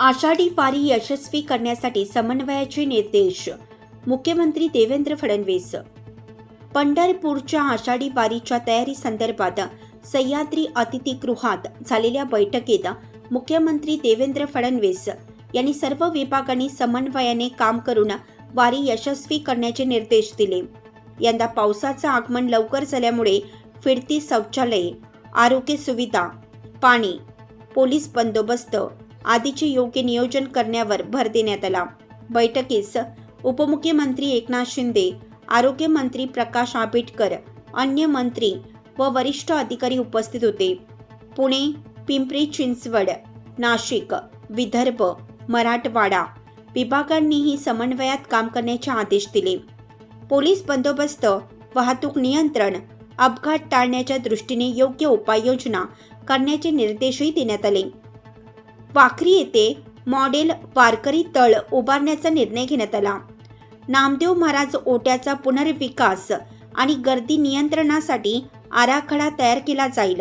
आषाढी वारी यशस्वी करण्यासाठी समन्वयाचे निर्देश. मुख्यमंत्री देवेंद्र फडणवीस. पंढरपूरच्या आषाढी वारीच्या तयारी संदर्भात सह्याद्री अतिथीगृहात झालेल्या बैठकीत मुख्यमंत्री देवेंद्र फडणवीस यांनी सर्व विभागांनी समन्वयाने काम करून वारी यशस्वी करण्याचे निर्देश दिले. यंदा पावसाचं आगमन लवकर झाल्यामुळे फिरती शौचालये आरोग्य सुविधा पाणी पोलीस बंदोबस्त आदीचे योग्य नियोजन करण्यावर भर देण्यात आला. बैठकीस उपमुख्यमंत्री एकनाथ शिंदे आरोग्यमंत्री प्रकाश आंबेडकर अन्य मंत्री व वरिष्ठ अधिकारी उपस्थित होते. पुणे पिंपरी चिंचवड नाशिक विदर्भ मराठवाडा विभागांनीही समन्वयात काम करण्याचे आदेश दिले. पोलीस बंदोबस्त वाहतूक नियंत्रण अपघात टाळण्याच्या दृष्टीने योग्य उपाययोजना करण्याचे निर्देशही देण्यात आले. वाखरी येथे मॉडेल वारकरी तळ उभारण्याचा निर्णय घेण्यात आला. नामदेव महाराज ओट्याचा पुनर्विकास आणि गर्दी नियंत्रणासाठी आराखडा तयार केला जाईल.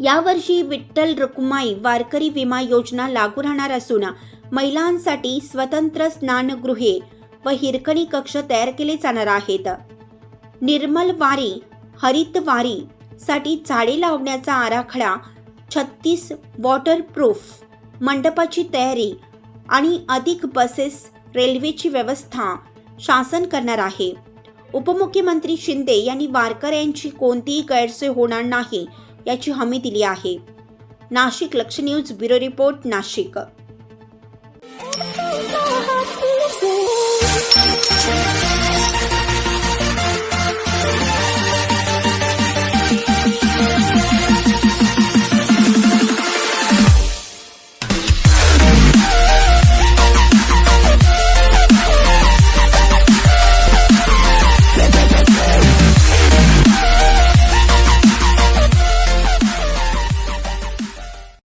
यावर्षी विठ्ठल रुक्माई वारकरी विमा योजना लागू राहणार असून महिलांसाठी स्वतंत्र स्नानगृहे व हिरकणी कक्ष तयार केले जाणार आहेत. निर्मल वारी हरित वारी साठी झाडे लावण्याचा आराखडा छत्तीस वॉटरप्रूफ मंडपाची तयारी आणि अधिक बसेस रेल्वेची व्यवस्था शासन करणार आहे. उपमुख्यमंत्री शिंदे यांनी वारकऱ्यांची कोणतीही गैरसोय होणार नाही याची हमी दिली आहे. नाशिक लक्ष न्यूज ब्युरो रिपोर्ट नाशिक.